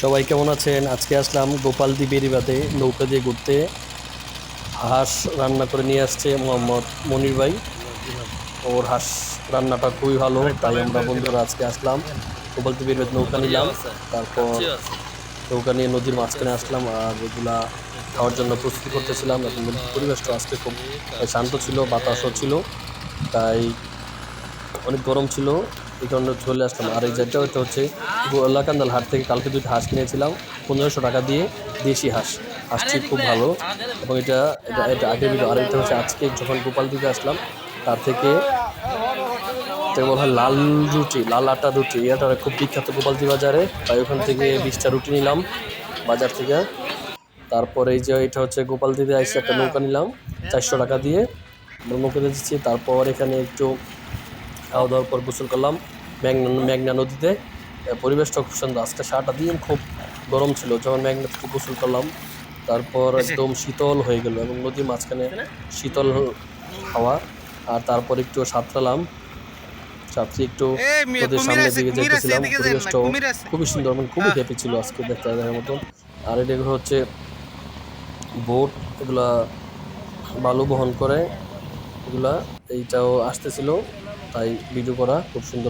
সবাই কেমন আছেন? আজকে আসলাম গোপালদি বেরিবাদে নৌকা দিয়ে ঘুরতে। হাঁস রান্না করে নিয়ে আসছে মোহাম্মদ মনির ভাই। ওর হাঁস রান্নাটা খুবই ভালো, তাই আমরা বন্ধুরা আজকে আসলাম। গোপালদি বেরিবাদ নৌকা নিলাম, তারপর নৌকা নিয়ে নদীর মাঝখানে আসলাম আর এগুলা খাওয়ার জন্য প্রস্তুতি করতেছিলাম। এবং নদীর পরিবেশটা আজকে খুব শান্ত ছিল, বাতাসও ছিল, তাই অনেক গরম ছিল। কারণে চলে আসলাম। আর এই যেটা ওটা হচ্ছে গোলাকান্দাল হাট থেকে কালকে দুইটা হাঁস কিনেছিলাম। পনেরোশো টাকা দিয়ে দেশি হাঁস। হাঁসটি খুব ভালো। এবং এটা এটা এটা আগের ভিডিও, আর এটা হচ্ছে আজকে যখন গোপাল দিকে আসলাম, তার থেকে বলা হয় লাল রুটি, লাল আটা রুটি। এটা খুব বিখ্যাত গোপালদি বাজারে। তাই ওখান থেকে বিশটা রুটি নিলাম বাজার থেকে। তারপরে এই যে এটা হচ্ছে গোপালদিতে এসে একটা নৌকা নিলাম, চারশো টাকা দিয়ে। নৌকা দিচ্ছি তারপর এখানে একটু খাওয়া দাওয়ার পর গোসল করলাম মেঘনা মেঘনা নদীতে। পরিবেশটা খুব সুন্দর। আজকে সারাটা দিন খুব গরম ছিল। যখন মেঘনা থেকে গোসল করলাম তারপর একদম শীতল হয়ে গেল এবং নদীর মাঝখানে শীতল হাওয়া। আর তারপর একটু সাঁতরালাম। সাঁতরে একটু নদীর সামনের দিকে যেতেছিলাম। পরিবেশটাও খুবই সুন্দর মানে খুবই হ্যাপি ছিল আজকে দেখতে দেখার মতন। আর এটা হচ্ছে বোট এগুলা বালু বহন করে। এগুলা এইটাও আসতেছিল। তাই ভিডিও করা খুব সুন্দর